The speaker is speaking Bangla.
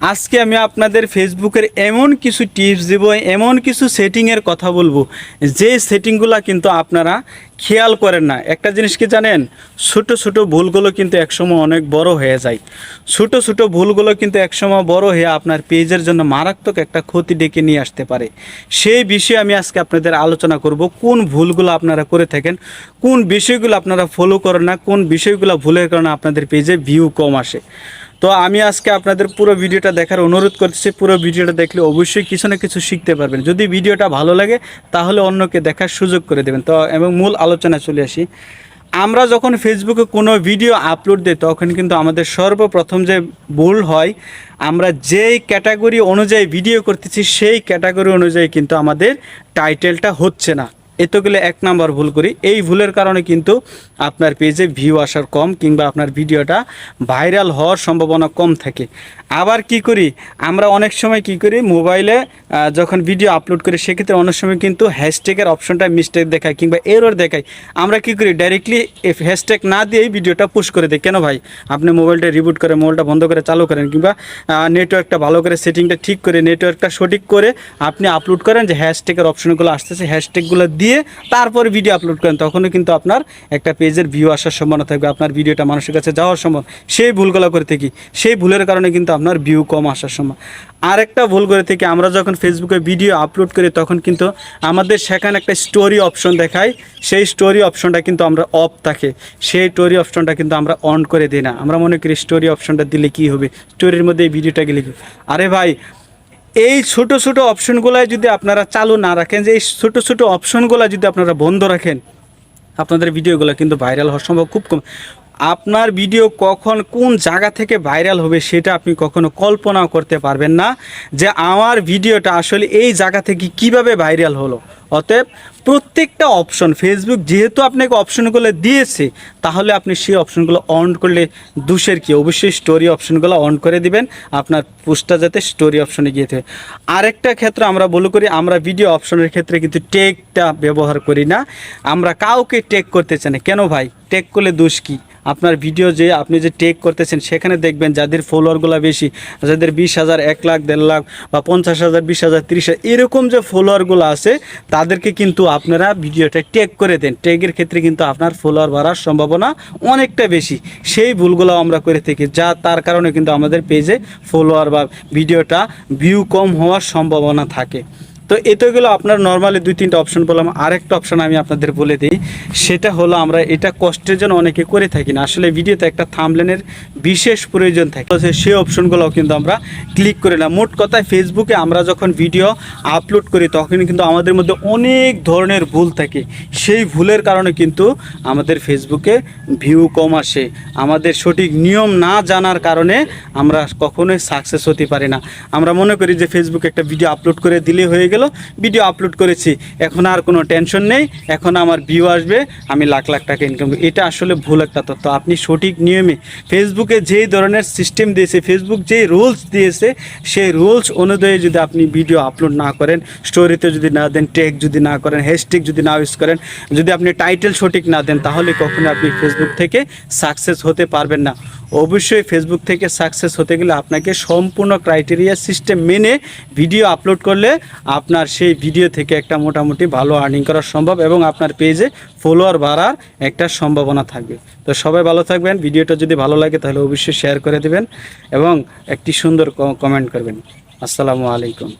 আজকে আমি আপনাদের ফেসবুকের এমন কিছু টিপস দেব, এমন কিছু সেটিংয়ের কথা বলব। যে সেটিংগুলো কিন্তু আপনারা খেয়াল করেন না। একটা জিনিস কি জানেন? ছোটো ছোটো ভুলগুলো কিন্তু একসময় অনেক বড় হয়ে যায়। ছোটো ছোটো ভুলগুলো কিন্তু একসময় বড় হয়ে আপনার পেজের জন্য মারাত্মক একটা ক্ষতি ডেকে নিয়ে আসতে পারে। সেই বিষয়ে আমি আজকে আপনাদের আলোচনা করব, কোন ভুলগুলো আপনারা করে থাকেন, কোন বিষয়গুলো আপনারা ফলো করেন না, কোন বিষয়গুলো ভুলের কারণে আপনাদের পেজে ভিউ কম আসে। তো আমি আজকে আপনাদের পুরো ভিডিওটা দেখার অনুরোধ করতেছি পুরো ভিডিওটা দেখলে অবশ্যই কিছু না কিছু শিখতে পারবেন। যদি ভিডিওটা ভালো লাগে, তাহলে অন্যকে দেখার সুযোগ করে দেবেন। তো এবং মূল আলোচনা চলে আসি। আমরা যখন ফেসবুকে কোনো ভিডিও আপলোড দিই, তখন কিন্তু আমাদের সর্বপ্রথম যে ভুল হয়, আমরা যেই ক্যাটাগরি অনুযায়ী ভিডিও করতেছি, সেই ক্যাটাগরি অনুযায়ী কিন্তু আমাদের টাইটেলটা হচ্ছে না। এতগুলো এক নাম্বার ভুল করি। এই ভুলের কারণে কিন্তু আপনার পেজে ভিউ আসার কম কিংবা আপনার ভিডিওটা ভাইরাল হওয়ার সম্ভাবনা কম থাকে। আবার কি করি? আমরা অনেক সময় কি করি? মোবাইলে যখন ভিডিও আপলোড করি, সেক্ষেত্রে অনেক সময় কিন্তু হ্যাশট্যাগের অপশনটা মিস্টেক দেখায় কিংবা এরর দেখায়। আমরা কি করি? ডাইরেক্টলি হ্যাশট্যাগ না দিয়েই ভিডিওটা পুশ করে দিই। কেন ভাই? আপনি মোবাইলটা রিবুট করে, মোবাইলটা বন্ধ করে চালু করেন কিংবা নেটওয়ার্কটা ভালো করে সেটিংটা ঠিক করে নেটওয়ার্কটা সঠিক করে আপনি আপলোড করেন যে হ্যাশট্যাগের অপশনগুলো আসতেছে হ্যাশট্যাগুলো দিয়ে তারপরে ভিডিও আপলোড করেন তখনও কিন্তু আপনার একটা পেজের ভিউ আসার সম্ভাবনা থাকবে। আপনার ভিডিওটা মানুষের কাছে যাওয়ার সম্ভব, সেই ভুলগুলো করে থাকি, সেই ভুলের কারণে কিন্তু আপনার ভিউ কম আসার সময় আরেকটা ভুল করে থেকে, আমরা যখন ফেসবুকে ভিডিও আপলোড করি, তখন কিন্তু আমাদের সেখানে একটা স্টোরি অপশন দেখায়। সেই স্টোরি অপশনটা কিন্তু আমরা অফ থাকে। সেই স্টোরি অপশনটা কিন্তু আমরা অন করে দিই না। আমরা মনে করি স্টোরি অপশনটা দিলে কি হবে? স্টোরির মধ্যে এই ভিডিওটা গেলে কি আরে ভাই এই ছোট ছোট অপশনগুলো যদি আপনারা চালু না রাখেন, যে এই ছোট ছোট অপশনগুলো যদি আপনারা বন্ধ রাখেন, আপনাদের ভিডিওগুলো কিন্তু ভাইরাল হওয়ার সম্ভব খুব কম। আপনার ভিডিও কখন কোন জায়গা থেকে ভাইরাল হবে সেটা আপনি কখনো কল্পনাও করতে পারবেন না, যে আমার ভিডিওটা আসলে এই জায়গা থেকে কীভাবে ভাইরাল হলো। অতএব প্রত্যেকটা অপশন ফেসবুক যেহেতু আপনাকে অপশনগুলো দিয়েছে, তাহলে আপনি সেই অপশনগুলো অন করলে দুশের কি? অবশ্যই স্টোরি অপশনগুলো অন করে দিবেন, আপনার পোস্টটা যাতে স্টোরি অপশনে গিয়ে থাকে। আরেকটা ক্ষেত্রে আমরা বলে করি, আমরা ভিডিও অপশনের ক্ষেত্রে কিন্তু টেকটা ব্যবহার করি না। আমরা কাউকে টেক করতে চাই না। কেন ভাই? টেক করলে দোষ কী? আপনার ভিডিও যে আপনি যে টেক করতেছেন, সেখানে দেখবেন যাদের ফলোয়ারগুলো বেশি, যাদের বিশ হাজার, এক লাখ, দেড় লাখ বা পঞ্চাশ হাজার, বিশ হাজার, তিরিশ হাজার, এরকম যে ফলোয়ারগুলো আছে, তাদেরকে কিন্তু আপনারা ভিডিওটা টেক করে দেন। টেকের ক্ষেত্রে কিন্তু আপনার ফলোয়ার বাড়ার সম্ভাবনা অনেকটা বেশি। সেই ভুলগুলো আমরা করে থাকি, যা তার কারণে কিন্তু আমাদের পেজে ফলোয়ার বা ভিডিওটা ভিউ কম হওয়ার সম্ভাবনা থাকে। তো এতগুলো আপনার নর্মালি দুই তিনটা অপশন বললাম। আরেকটা অপশন আমি আপনাদের বলে দিই, সেটা হলো আমরা এটা কষ্টের জন্য অনেকে করে থাকি না। আসলে ভিডিওতে একটা থামলেনের বিশেষ প্রয়োজন থাকে। সেই অপশনগুলোও কিন্তু আমরা ক্লিক করি না। মোট কথায় ফেসবুকে আমরা যখন ভিডিও আপলোড করি তখন কিন্তু আমাদের মধ্যে অনেক ধরনের ভুল থাকে। সেই ভুলের কারণে কিন্তু আমাদের ফেসবুকে ভিউ কম আসে। আমাদের সঠিক নিয়ম না জানার কারণে আমরা কখনোই সাকসেস হতে পারি না। আমরা মনে করি যে ফেসবুকে একটা ভিডিও আপলোড করে দিলে হয়ে গেল। ভিডিও আপলোড করেছি। এখন আর কোনো টেনশন নেই, এখন আমার ভিউ আসবে, আমি লাখ লাখ টাকা ইনকাম এটা আসলে ভুল একটা তথ্য। আপনি সঠিক নিয়মে ফেসবুকে যেই ধরনের সিস্টেম দিয়েছে ফেসবুক যেই রুলস দিয়েছে, সেই রুলস অনুযায়ী যদি আপনি ভিডিও আপলোড না করেন স্টোরিতে যদি না দেন টেক যদি না করেন হ্যাশট্যাগ যদি না ইউজ করেন, যদি আপনি টাইটেল সঠিক না দেন, তাহলে কখনো আপনি ফেসবুক থেকে সাকসেস হতে পারবেন না। অবশ্যই ফেসবুক থেকে সাকসেস হতে গেলে আপনাকে সম্পূর্ণ ক্রাইটেরিয়া সিস্টেম মেনে ভিডিও আপলোড করলে আপনার সেই ভিডিও থেকে একটা মোটামুটি ভালো আর্নিং করা সম্ভব এবং আপনার পেজে ফলোয়ার বাড়ার একটা সম্ভাবনা থাকবে। তো সবাই ভালো থাকবেন। ভিডিওটা যদি ভালো লাগে তাহলে অবশ্যই শেয়ার করে দেবেন এবং একটি সুন্দর কমেন্ট করবেন। আসসালামু আলাইকুম।